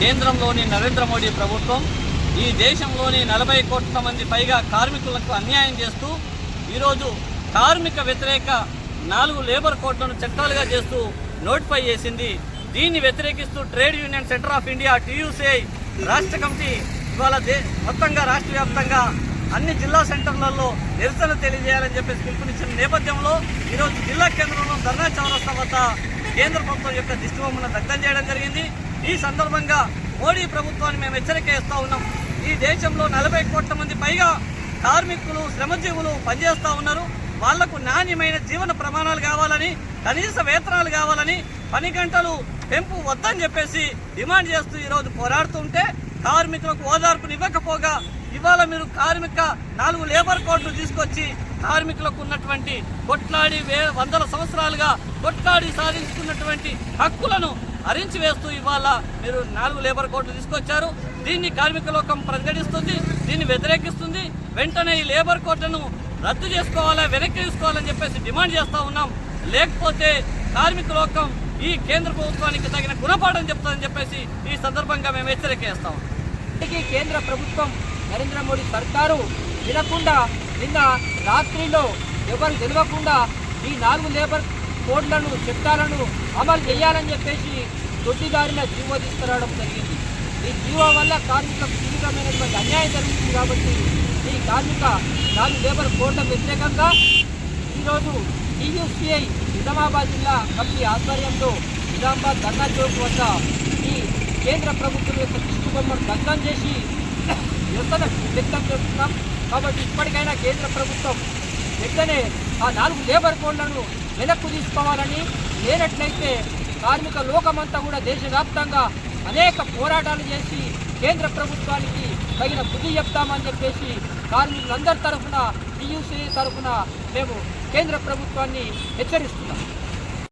కేంద్రంలోని నరేంద్ర మోడీ ప్రభుత్వం ఈ దేశంలోని నలభై కోట్ల మంది పైగా కార్మికులకు అన్యాయం చేస్తూ ఈరోజు కార్మిక వ్యతిరేక నాలుగు లేబర్ కోడ్లను చట్టాలుగా చేస్తూ నోటిఫై చేసింది. దీన్ని వ్యతిరేకిస్తూ trade union centre of India TUCI రాష్ట్ర కమిటీ ఇవాళ దే మొత్తంగా రాష్ట్ర వ్యాప్తంగా అన్ని జిల్లా సెంటర్లలో నిరసన తెలియజేయాలని చెప్పేసి పిలుపునిచ్చిన నేపథ్యంలో ఈరోజు జిల్లా కేంద్రంలో ధర్నా చౌరస్తా వద్ద కేంద్ర ప్రభుత్వం యొక్క దిష్టిబొమ్మను దగ్ధం చేయడం జరిగింది. ఈ సందర్భంగా మోడీ ప్రభుత్వాన్ని మేము హెచ్చరిక ఇస్తూ ఉన్నాం. ఈ దేశంలో నలభై కోట్ల మంది పైగా కార్మికులు శ్రమజీవులు పనిచేస్తూ ఉన్నారు. వాళ్ళకు నాణ్యమైన జీవన ప్రమాణాలు కావాలని కనీస వేతనాలు కావాలని పని గంటలు పెంపు వద్దని చెప్పేసి డిమాండ్ చేస్తూ ఈరోజు పోరాడుతుంటే కార్మికులకు ఓదార్పునివ్వకపోగా ఇవాళ మీరు కార్మిక నాలుగు లేబర్ కోడ్లు తీసుకొచ్చి కార్మికులకు ఉన్నటువంటి కొట్లాడి వే వందల సంవత్సరాలుగా కొట్లాడి సాధించుకున్నటువంటి హక్కులను హరించి వేస్తూ ఇవాళ మీరు నాలుగు లేబర్ కోడ్లు తీసుకొచ్చారు. దీన్ని కార్మిక లోకం ప్రతిఘటిస్తుంది దీన్ని వ్యతిరేకిస్తుంది. వెంటనే ఈ లేబర్ కోడ్లను రద్దు చేసుకోవాలా వెనక్కి తీసుకోవాలని చెప్పేసి డిమాండ్ చేస్తూ ఉన్నాం. లేకపోతే కార్మిక లోకం ఈ కేంద్ర ప్రభుత్వానికి తగిన గుణపాఠం చెప్తుందని చెప్పేసి ఈ సందర్భంగా మేము హెచ్చరిక చేస్తాం ఇప్పటికీ కేంద్ర ప్రభుత్వం నరేంద్ర మోడీ సర్కారు వినకుండా నిన్న రాత్రిలో ఎవరు తెలియకుండా ఈ నాలుగు లేబర్ కోడ్లను చట్టాలను అమలు చేయాలని చెప్పేసి దొడ్డిదారిన జీవో తీసుకురావడం జరిగింది. ఈ జీవో వల్ల కార్మికులకు తీవ్రమైనటువంటి అన్యాయం జరుగుతుంది కాబట్టి ఈ కార్మిక నాలుగు లేబర్ కోడ్ల వ్యతిరేకంగా ఈరోజు టీయూసీఐ నిజామాబాద్ జిల్లా కమిటీ ఆధ్వర్యంలో నిజామాబాద్ ధర్నా చౌక్ వద్ద ఈ కేంద్ర ప్రభుత్వం యొక్క దిష్టి బొమ్మను దగ్ధం చేసి నిరసన వ్యక్తం చేస్తున్నాం. కాబట్టి ఇప్పటికైనా కేంద్ర ప్రభుత్వం వెంటనే ఆ నాలుగు లేబర్ కోడ్లను వెనక్కు తీసుకోవాలని లేనట్లయితే కార్మిక లోకమంతా కూడా దేశవ్యాప్తంగా అనేక పోరాటాలు చేసి కేంద్ర ప్రభుత్వానికి తగిన బుద్ధి చెప్తామని చెప్పేసి కార్మికులందరి తరఫున టీయూసీ తరఫున మేము కేంద్ర ప్రభుత్వాన్ని హెచ్చరిస్తున్నాం.